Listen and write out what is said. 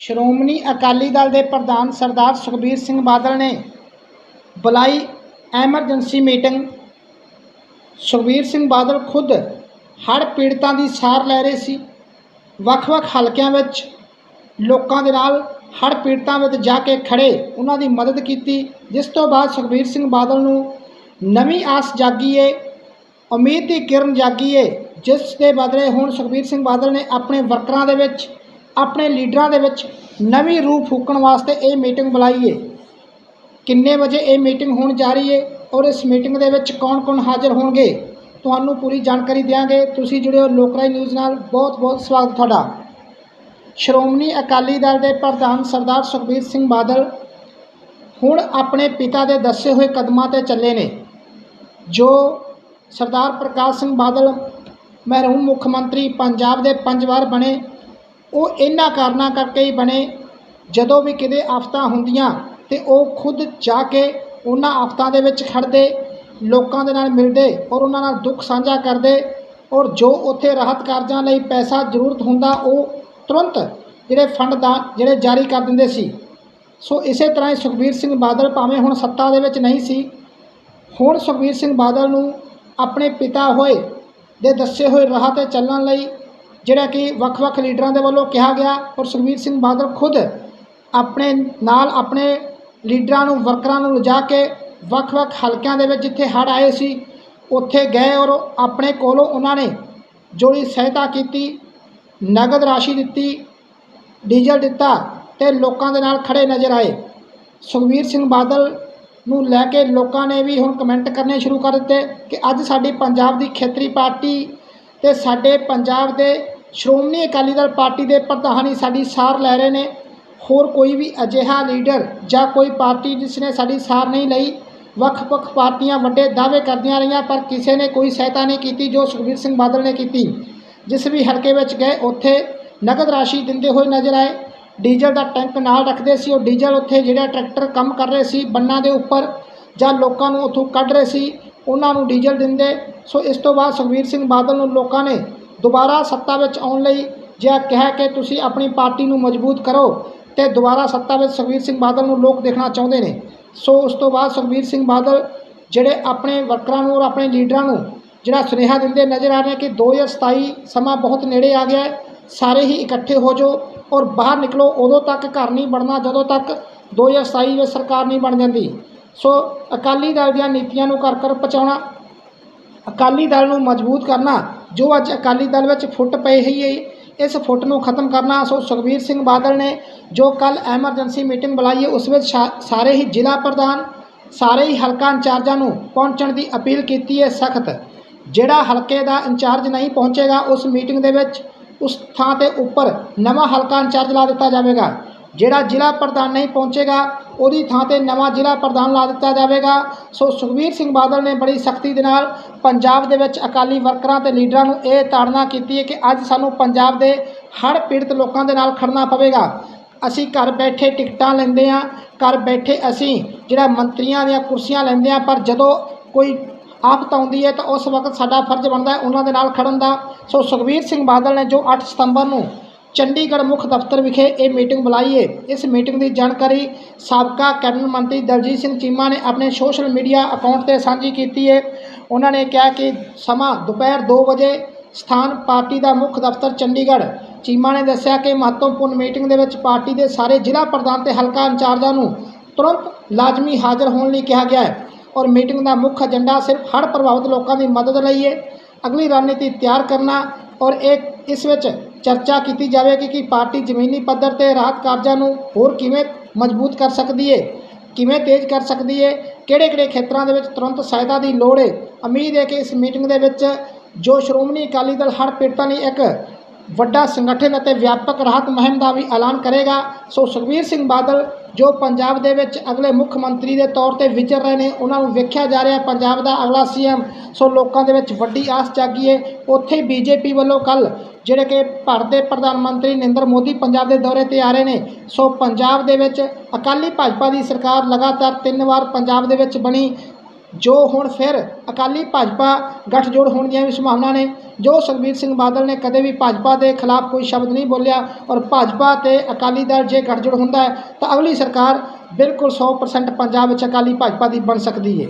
ਸ਼੍ਰੋਮਣੀ ਅਕਾਲੀ ਦਲ ਦੇ ਪ੍ਰਧਾਨ ਸਰਦਾਰ ਸੁਖਬੀਰ ਸਿੰਘ ਬਾਦਲ ਨੇ ਬੁਲਾਈ ਐਮਰਜੈਂਸੀ ਮੀਟਿੰਗ। ਸੁਖਬੀਰ ਸਿੰਘ ਬਾਦਲ ਖੁਦ ਹੜ੍ਹ ਪੀੜਤਾਂ ਦੀ ਸਾਰ ਲੈ ਰਹੇ ਸੀ। ਵੱਖ-ਵੱਖ ਹਲਕਿਆਂ ਵਿੱਚ ਲੋਕਾਂ ਦੇ ਨਾਲ ਹੜ੍ਹ ਪੀੜਤਾਂ ਵਿੱਚ ਜਾ ਕੇ ਖੜੇ ਉਹਨਾਂ ਦੀ ਮਦਦ ਕੀਤੀ, ਜਿਸ ਤੋਂ ਬਾਅਦ ਸੁਖਬੀਰ ਸਿੰਘ ਬਾਦਲ ਨੂੰ ਨਵੀਂ ਆਸ ਜਾਗੀ ਏ, ਉਮੀਦ ਦੀ ਕਿਰਨ ਜਾਗੀ ਏ, ਜਿਸ ਦੇ ਬਦਲੇ ਹੁਣ ਸੁਖਬੀਰ ਸਿੰਘ ਬਾਦਲ ਨੇ ਆਪਣੇ ਵਰਕਰਾਂ ਦੇ ਵਿੱਚ ਆਪਣੇ ਲੀਡਰਾਂ ਦੇ ਵਿੱਚ ਨਵੀਂ ਰੂਹ ਫੂਕਣ ਵਾਸਤੇ ਇਹ ਮੀਟਿੰਗ ਬੁਲਾਈ ਏ ਕਿੰਨੇ ਵਜੇ ਇਹ ਮੀਟਿੰਗ ਹੋਣ ਜਾ ਰਹੀ ਏ ਔਰ ਇਸ ਮੀਟਿੰਗ ਦੇ ਵਿੱਚ ਕੌਣ-ਕੌਣ ਹਾਜ਼ਰ ਹੋਣਗੇ, ਤੁਹਾਨੂੰ ਪੂਰੀ ਜਾਣਕਾਰੀ ਦਿਆਂਗੇ। ਤੁਸੀਂ ਜੁੜਿਓ ਲੋਕਰਾਈ ਨਿਊਜ਼ ਨਾਲ। ਬਹੁਤ-ਬਹੁਤ ਸਵਾਗਤ ਤੁਹਾਡਾ। ਸ਼੍ਰੋਮਣੀ ਅਕਾਲੀ ਦਲ ਦੇ ਪ੍ਰਧਾਨ ਸਰਦਾਰ ਸੁਖਬੀਰ ਸਿੰਘ ਬਾਦਲ ਹੁਣ ਆਪਣੇ ਪਿਤਾ ਦੇ ਦੱਸੇ ਹੋਏ ਕਦਮਾਂ ਤੇ ਚੱਲੇ ਨੇ। ਜੋ ਸਰਦਾਰ ਪ੍ਰਕਾਸ਼ ਸਿੰਘ ਬਾਦਲ ਮਹਿਰੂਮ ਮੁੱਖ ਮੰਤਰੀ, ਪੰਜਾਬ ਦੇ ਪੰਜ ਵਾਰ ਬਣੇ। ਉਹ ਇਹਨਾਂ ਕਾਰਨਾਂ ਕਰਕੇ ਹੀ ਬਣੇ। ਜਦੋਂ ਵੀ ਕਿਤੇ ਆਫਤਾਂ ਹੁੰਦੀਆਂ ਤੇ ਉਹ ਖੁਦ ਜਾ ਕੇ ਉਹਨਾਂ ਆਫਤਾਂ ਦੇ ਵਿੱਚ ਖੜਦੇ, ਲੋਕਾਂ ਦੇ ਨਾਲ ਮਿਲਦੇ ਔਰ ਉਹਨਾਂ ਨਾਲ ਦੁੱਖ ਸਾਂਝਾ ਕਰਦੇ ਔਰ ਜੋ ਉੱਥੇ ਰਾਹਤ ਕਾਰਜਾਂ ਲਈ ਪੈਸਾ ਜ਼ਰੂਰਤ ਹੁੰਦਾ, ਉਹ ਤੁਰੰਤ ਜਿਹੜੇ ਫੰਡ ਦਾ, ਜਿਹੜੇ ਜਾਰੀ ਕਰ ਦਿੰਦੇ ਸੀ। ਸੋ ਇਸੇ ਤਰ੍ਹਾਂ ਹੀ ਸੁਖਬੀਰ ਸਿੰਘ ਬਾਦਲ ਭਾਵੇਂ ਹੁਣ ਸੱਤਾ ਦੇ ਵਿੱਚ ਨਹੀਂ ਸੀ, ਹੁਣ ਸੁਖਬੀਰ ਸਿੰਘ ਬਾਦਲ ਨੂੰ ਆਪਣੇ ਪਿਤਾ ਹੋਏ ਦੇ ਦੱਸੇ ਹੋਏ ਰਾਹ ਤੇ ਚੱਲਣ ਲਈ ਜਿਹੜਾ ਕਿ ਵੱਖ-ਵੱਖ ਲੀਡਰਾਂ ਦੇ ਵੱਲੋਂ ਕਿਹਾ ਗਿਆ ਔਰ ਸੁਖਬੀਰ ਸਿੰਘ ਬਾਦਲ ਖੁਦ ਆਪਣੇ ਨਾਲ ਆਪਣੇ ਲੀਡਰਾਂ ਨੂੰ, ਵਰਕਰਾਂ ਨੂੰ ਲਿਜਾ ਕੇ ਵੱਖ-ਵੱਖ ਹਲਕਿਆਂ ਦੇ ਵਿੱਚ ਜਿੱਥੇ ਹੜ੍ਹ ਆਏ ਸੀ, ਉੱਥੇ ਗਏ ਔਰ ਆਪਣੇ ਕੋਲੋਂ ਉਹਨਾਂ ਨੇ ਜੋੜੀ ਸਹਾਇਤਾ ਕੀਤੀ, ਨਗਦ ਰਾਸ਼ੀ ਦਿੱਤੀ, ਡੀਜ਼ਲ ਦਿੱਤਾ ਤੇ ਲੋਕਾਂ ਦੇ ਨਾਲ ਖੜੇ ਨਜ਼ਰ ਆਏ। ਸੁਖਬੀਰ ਸਿੰਘ ਬਾਦਲ ਨੂੰ ਲੈ ਕੇ ਲੋਕਾਂ ਨੇ ਵੀ ਹੁਣ ਕਮੈਂਟ ਕਰਨੇ ਸ਼ੁਰੂ ਕਰ ਦਿੱਤੇ ਕਿ ਅੱਜ ਸਾਡੀ ਪੰਜਾਬ ਦੀ ਖੇਤਰੀ ਪਾਰਟੀ ਤੇ ਸਾਡੇ ਪੰਜਾਬ ਦੇ ਸ਼੍ਰੋਮਣੀ ਅਕਾਲੀ ਦਲ ਪਾਰਟੀ ਦੇ ਪ੍ਰਧਾਨ ਹੀ ਸਾਡੀ ਸਾਰ ਲੈ ਰਹੇ ਨੇ। ਹੋਰ ਕੋਈ ਵੀ ਅਜਿਹਾ ਲੀਡਰ ਜਾਂ ਕੋਈ ਪਾਰਟੀ ਜਿਸ ਨੇ ਸਾਡੀ ਸਾਰ ਨਹੀਂ ਲਈ, ਵੱਖ-ਵੱਖ ਪਾਰਟੀਆਂ ਵੱਡੇ ਦਾਅਵੇ ਕਰਦੀਆਂ ਰਹੀਆਂ, ਪਰ ਕਿਸੇ ਨੇ ਕੋਈ ਸਹਾਇਤਾ ਨਹੀਂ ਕੀਤੀ ਜੋ ਸੁਖਬੀਰ ਸਿੰਘ ਬਾਦਲ ਨੇ ਕੀਤੀ। ਜਿਸ ਵੀ ਹਲਕੇ ਵਿੱਚ ਗਏ, ਉੱਥੇ ਨਗਦ ਰਾਸ਼ੀ ਦਿੰਦੇ ਹੋਏ ਨਜ਼ਰ ਆਏ। ਡੀਜ਼ਲ ਦਾ ਟੈਂਕ ਨਾਲ ਰੱਖਦੇ ਸੀ, ਉਹ ਡੀਜ਼ਲ ਉੱਥੇ ਜਿਹੜਾ ਟਰੈਕਟਰ ਕੰਮ ਕਰ ਰਹੇ ਸੀ, ਬੰਨਾਂ ਦੇ ਉੱਪਰ ਜਾਂ ਲੋਕਾਂ ਨੂੰ ਉੱਥੋਂ ਕੱਢ ਰਹੇ ਸੀ, ਉਹਨਾਂ ਨੂੰ ਡੀਜ਼ਲ ਦਿੰਦੇ। ਸੋ ਇਸ ਤੋਂ ਬਾਅਦ ਸੁਖਬੀਰ ਸਿੰਘ ਬਾਦਲ ਨੂੰ ਲੋਕਾਂ ਨੇ ਦੁਬਾਰਾ ਸੱਤਾ ਵਿੱਚ ਆਉਣ ਲਈ ਜਿਹਾ ਕਿਹਾ ਕਿ ਤੁਸੀਂ ਆਪਣੀ ਪਾਰਟੀ ਨੂੰ ਮਜ਼ਬੂਤ ਕਰੋ ਤੇ ਦੁਬਾਰਾ ਸੱਤਾ ਵਿੱਚ ਸੁਖਬੀਰ ਸਿੰਘ ਬਾਦਲ ਨੂੰ ਲੋਕ ਦੇਖਣਾ ਚਾਹੁੰਦੇ ਨੇ। ਸੋ ਉਸ ਤੋਂ ਬਾਅਦ ਸੁਖਬੀਰ ਸਿੰਘ ਬਾਦਲ ਜਿਹੜੇ ਆਪਣੇ ਵਰਕਰਾਂ ਨੂੰ ਔਰ ਆਪਣੇ ਲੀਡਰਾਂ ਨੂੰ ਜਿਹੜਾ ਸੁਨੇਹਾ ਦਿੰਦੇ ਨਜ਼ਰ ਆ ਰਹੇ ਕਿ 2027 ਸਮਾਂ ਬਹੁਤ ਨੇੜੇ ਆ ਗਿਆ ਹੈ, ਸਾਰੇ ਹੀ ਇਕੱਠੇ ਹੋ ਜਾਓ ਔਰ ਬਾਹਰ ਨਿਕਲੋ, ਉਦੋਂ ਤੱਕ ਘਰ ਨਹੀਂ ਬਣਨਾ, ਜਦੋਂ ਤੱਕ 2027 ਵਿੱਚ ਸਰਕਾਰ ਨਹੀਂ ਬਣ ਜਾਂਦੀ। ਸੋ ਅਕਾਲੀ ਦਲ ਦੀਆਂ ਨੀਤੀਆਂ ਨੂੰ ਘਰ ਘਰ ਪਹੁੰਚਾਉਣਾ, ਅਕਾਲੀ ਦਲ ਨੂੰ ਮਜ਼ਬੂਤ ਕਰਨਾ ਜੋ ਅੱਜ ਅਕਾਲੀ ਦਲ ਵਿੱਚ ਫੁੱਟ ਪਈ ਹੋਈ ਹੈ ਇਸ ਫੁੱਟ ਨੂੰ ਖਤਮ ਕਰਨਾ ਸੋ ਸੁਖਬੀਰ ਸਿੰਘ ਬਾਦਲ ਨੇ ਜੋ ਕੱਲ ਐਮਰਜੈਂਸੀ ਮੀਟਿੰਗ ਬੁਲਾਈ ਹੈ, ਉਸ ਵਿੱਚ ਸ਼ਾ- ਸਾਰੇ ਹੀ ਜ਼ਿਲ੍ਹਾ ਪ੍ਰਧਾਨ, ਸਾਰੇ ਹੀ ਹਲਕਾ ਇੰਚਾਰਜਾਂ ਨੂੰ ਪਹੁੰਚਣ ਦੀ ਅਪੀਲ ਕੀਤੀ ਹੈ ਸਖਤ। ਜਿਹੜਾ ਹਲਕੇ ਦਾ ਇੰਚਾਰਜ ਨਹੀਂ ਪਹੁੰਚੇਗਾ, ਉਸ ਮੀਟਿੰਗ ਦੇ ਵਿੱਚ ਉਸ ਥਾਂ ਤੇ ਉੱਪਰ ਨਵਾਂ ਹਲਕਾ ਇੰਚਾਰਜ ਲਾ ਦਿੱਤਾ ਜਾਵੇਗਾ। ਜਿਹੜਾ ਜ਼ਿਲ੍ਹਾ ਪ੍ਰਧਾਨ ਨਹੀਂ ਪਹੁੰਚੇਗਾ, ਉਹਦੀ ਥਾਂ ਤੇ ਨਵਾਂ ਜ਼ਿਲ੍ਹਾ ਪ੍ਰਧਾਨ ਲਾ ਦਿੱਤਾ ਜਾਵੇਗਾ। ਸੋ ਸੁਖਬੀਰ ਸਿੰਘ ਬਾਦਲ ਨੇ ਬੜੀ ਸਖਤੀ ਦੇ ਨਾਲ ਪੰਜਾਬ ਦੇ ਵਿੱਚ ਅਕਾਲੀ ਵਰਕਰਾਂ ਤੇ ਲੀਡਰਾਂ ਨੂੰ ਇਹ ਤਾੜਨਾ ਕੀਤੀ ਹੈ ਕਿ ਅੱਜ ਸਾਨੂੰ ਪੰਜਾਬ ਦੇ ਹਰ ਪੀੜਤ ਲੋਕਾਂ ਦੇ ਨਾਲ ਖੜਨਾ ਪਵੇਗਾ। ਅਸੀਂ ਘਰ ਬੈਠੇ ਟਿਕਟਾਂ ਲੈਂਦੇ ਹਾਂ, ਘਰ ਬੈਠੇ ਅਸੀਂ ਜਿਹੜਾ ਮੰਤਰੀਆਂ ਦੀਆਂ ਕੁਰਸੀਆਂ ਲੈਂਦੇ ਹਾਂ, ਪਰ ਜਦੋਂ ਕੋਈ ਆਫਤ ਆਉਂਦੀ ਹੈ ਤਾਂ ਉਸ ਵਕਤ ਸਾਡਾ ਫਰਜ਼ ਬਣਦਾ ਹੈ ਉਹਨਾਂ ਦੇ ਨਾਲ ਖੜਨ ਦਾ। ਸੋ ਸੁਖਬੀਰ ਸਿੰਘ ਬਾਦਲ ਨੇ ਜੋ 8 ਸਤੰਬਰ ਨੂੰ ਚੰਡੀਗੜ੍ਹ ਮੁੱਖ ਦਫ਼ਤਰ ਵਿਖੇ ਇਹ ਮੀਟਿੰਗ ਬੁਲਾਈ ਹੈ ਇਸ ਮੀਟਿੰਗ ਦੀ ਜਾਣਕਾਰੀ ਸਾਬਕਾ ਕੈਬਨਿਟ ਮੰਤਰੀ ਦਲਜੀਤ ਸਿੰਘ ਚੀਮਾ ਨੇ ਆਪਣੇ ਸੋਸ਼ਲ ਮੀਡੀਆ ਅਕਾਊਂਟ ਤੇ ਸਾਂਝੀ ਕੀਤੀ ਹੈ ਉਹਨਾਂ ਨੇ ਕਿਹਾ ਕਿ ਸਮਾਂ ਦੁਪਹਿਰ 2 ਵਜੇ ਸਥਾਨ ਪਾਰਟੀ ਦਾ ਮੁੱਖ ਦਫ਼ਤਰ ਚੰਡੀਗੜ੍ਹ। ਚੀਮਾ ਨੇ ਦੱਸਿਆ ਕਿ ਮਹੱਤਵਪੂਰਨ ਮੀਟਿੰਗ ਦੇ ਵਿੱਚ ਪਾਰਟੀ ਦੇ ਸਾਰੇ ਜ਼ਿਲ੍ਹਾ ਪ੍ਰਧਾਨ ਤੇ ਹਲਕਾ ਇੰਚਾਰਜਾਂ ਨੂੰ ਤੁਰੰਤ ਲਾਜ਼ਮੀ ਹਾਜ਼ਰ ਹੋਣ ਲਈ ਕਿਹਾ ਗਿਆ ਹੈ ਔਰ ਮੀਟਿੰਗ ਦਾ ਮੁੱਖ ਏਜੰਡਾ ਸਿਰਫ ਹੜ੍ਹ ਪ੍ਰਭਾਵਿਤ ਲੋਕਾਂ ਦੀ ਮਦਦ ਲਈ ਹੈ ਅਗਲੀ ਰਣਨੀਤੀ ਤਿਆਰ ਕਰਨਾ ਔਰ ਇਹ ਇਸ ਵਿੱਚ ਚਰਚਾ ਕੀਤੀ ਜਾਵੇਗੀ ਕਿ ਪਾਰਟੀ ਜ਼ਮੀਨੀ ਪੱਧਰ ਤੇ ਰਾਹਤ ਕਾਰਜਾਂ ਨੂੰ ਹੋਰ ਕਿਵੇਂ ਮਜ਼ਬੂਤ ਕਰ ਸਕਦੀ ਹੈ ਕਿਵੇਂ ਤੇਜ਼ ਕਰ ਸਕਦੀ ਹੈ ਕਿਹੜੇ ਕਿਹੜੇ ਖੇਤਰਾਂ ਦੇ ਵਿੱਚ ਤੁਰੰਤ ਸਹਾਇਤਾ ਦੀ ਲੋੜ ਹੈ ਉਮੀਦ ਹੈ ਕਿ ਇਸ ਮੀਟਿੰਗ ਦੇ ਵਿੱਚ ਜੋ ਸ਼੍ਰੋਮਣੀ ਅਕਾਲੀ ਦਲ ਹੜ੍ਹ ਪੀੜਤਾਂ ਲਈ ਇੱਕ ਵੱਡਾ ਸੰਗਠਨ ਅਤੇ ਵਿਆਪਕ ਰਾਹਤ ਮੁਹਿੰਮ ਦਾ ਵੀ ਐਲਾਨ ਕਰੇਗਾ, ਸੋ ਸੁਖਬੀਰ ਸਿੰਘ ਬਾਦਲ, ਜੋ ਪੰਜਾਬ ਦੇ ਵਿੱਚ ਅਗਲੇ ਮੁੱਖ ਮੰਤਰੀ ਦੇ ਤੌਰ ਤੇ ਵਿਚਰ ਰਹੇ ਨੇ, ਉਹਨਾਂ ਨੂੰ ਵੇਖਿਆ ਜਾ ਰਿਹਾ ਪੰਜਾਬ ਦਾ ਅਗਲਾ ਸੀਐਮ, ਸੋ ਲੋਕਾਂ ਦੇ ਵਿੱਚ ਵੱਡੀ ਆਸ ਜਾਗੀ ਹੈ ਉੱਥੇ ਹੀ ਬੀਜੇਪੀ ਵੱਲੋਂ ਕੱਲ ਜਿਹੜੇ ਕਿ ਭਾਰਤ ਦੇ ਪ੍ਰਧਾਨ ਮੰਤਰੀ ਨਰਿੰਦਰ ਮੋਦੀ ਪੰਜਾਬ ਦੇ ਦੌਰੇ ਤੇ ਆ ਰਹੇ ਨੇ। ਸੋ ਪੰਜਾਬ ਦੇ ਵਿੱਚ ਅਕਾਲੀ ਭਾਜਪਾ ਦੀ ਸਰਕਾਰ ਲਗਾਤਾਰ ਤਿੰਨ ਵਾਰ ਪੰਜਾਬ ਦੇ ਵਿੱਚ ਬਣੀ। ਜੋ ਹੁਣ ਫਿਰ ਅਕਾਲੀ ਭਾਜਪਾ ਗੱਠਜੋੜ ਹੋਣ ਦੀਆਂ ਵੀ ਸੰਭਾਵਨਾ ਨੇ। ਜੋ ਸੁਖਬੀਰ ਸਿੰਘ ਬਾਦਲ ਨੇ ਕਦੇ ਵੀ ਭਾਜਪਾ ਦੇ ਖਿਲਾਫ ਕੋਈ ਸ਼ਬਦ ਨਹੀਂ ਬੋਲਿਆ ਔਰ ਭਾਜਪਾ ਤੇ ਅਕਾਲੀ ਦਲ ਜੇ ਗੱਠਜੋੜ ਹੁੰਦਾ ਹੈ ਤਾਂ ਅਗਲੀ ਸਰਕਾਰ ਬਿਲਕੁਲ 100% ਪੰਜਾਬ ਵਿੱਚ ਅਕਾਲੀ ਭਾਜਪਾ ਦੀ ਬਣ ਸਕਦੀ ਹੈ